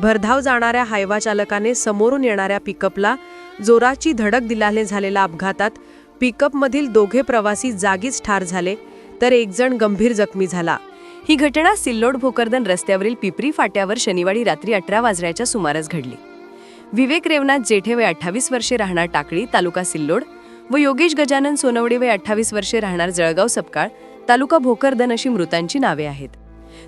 भरधाव जाणाऱ्या हायवा चालकाने समोरून येणाऱ्या पिकअपला जोराची धडक दिल्याने झालेल्या अपघातात पिकअपमधील दोघे प्रवासी जागीच ठार झाले तर एकजण गंभीर जखमी झाला. ही घटना सिल्लोड भोकरदन रस्त्यावरील पिपरी फाट्यावर शनिवारी रात्री अठरा वाजण्याच्या सुमारास घडली. विवेक रेवनाथ जेठे वय अठ्ठावीस वर्षे राहणार टाकळी तालुका सिल्लोड व योगेश गजानन सोनवडे वय अठ्ठावीस वर्षे राहणार जळगाव सपकाळ तालुका भोकरदन अशी मृतांची नावे आहेत.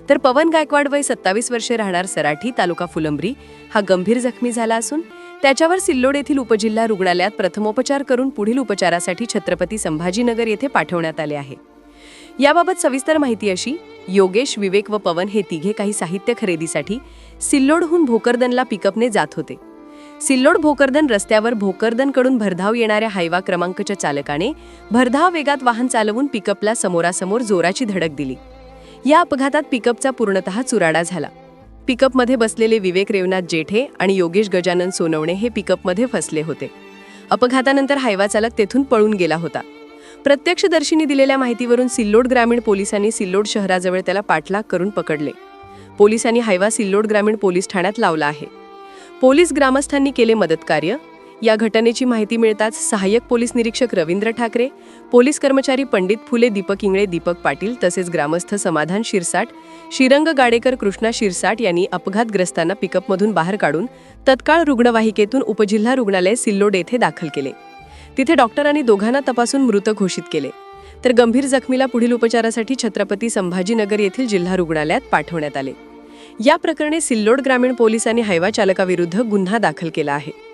तर पवन गायकवाड वय सत्तावीस वर्षे राहणार सराठी तालुका फुलंब्री. हा गंभीर जखमी झाला असून त्याच्यावर सिल्लोड येथील उपजिल्हा रुग्णालयात प्रथमोपचार करून पुढील उपचारासाठी छत्रपती संभाजीनगर येथे पाठवण्यात आले आहे. याबाबत सविस्तर माहिती अशी योगेश विवेक व पवन हे तिघे काही साहित्य खरेदीसाठी सिल्लोडहून भोकरदनला पिकअपने जात होते. सिल्लोड भोकरदन रस्त्यावर भोकरदनकडून भरधाव येणाऱ्या हायवा क्रमांकच्या चालकाने भरधाव वेगात वाहन चालवून पिकअपला समोरासमोर जोराची धडक दिली. या अपघातात पिकअपचा पूर्णतः चुराडा झाला. पिकअपमध्ये बसलेले विवेक रेवनाथ जेठे आणि योगेश गजानन सोनवणे हे पिकअपमध्ये फसले होते. अपघातानंतर हायवा चालक तेथून पळून गेला होता. प्रत्यक्षदर्शींनी दिलेल्या माहितीवरून सिल्लोड ग्रामीण पोलिसांनी सिल्लोड शहराजवळ त्याला पाठलाग करून पकडले. पोलिसांनी हायवा सिल्लोड ग्रामीण पोलीस ठाण्यात लावला आहे. पोलीस ग्रामस्थांनी केले मदत कार्य या घटनेची माहिती मिळताच सहाय्यक पोलीस निरीक्षक रवींद्र ठाकरे पोलीस कर्मचारी पंडित फुले दीपक इंगळे दीपक पाटील तसेच ग्रामस्थ समाधान शिरसाट श्रीरंग गाडेकर कृष्णा शिरसाट यांनी अपघातग्रस्तांना पिकअपमधून बाहेर काढून तत्काळ रुग्णवाहिकेतून उपजिल्हा रुग्णालय सिल्लोड येथे दाखल केले. तिथे डॉक्टरांनी दोघांना तपासून मृत घोषित केले. तर गंभीर जखमीला पुढील उपचारासाठी छत्रपती संभाजीनगर येथील जिल्हा रुग्णालयात पाठवण्यात आले. या प्रकरणी सिल्लोड ग्रामीण पोलिसांनी हायवा चालकाविरुद्ध गुन्हा दाखल केला आहे.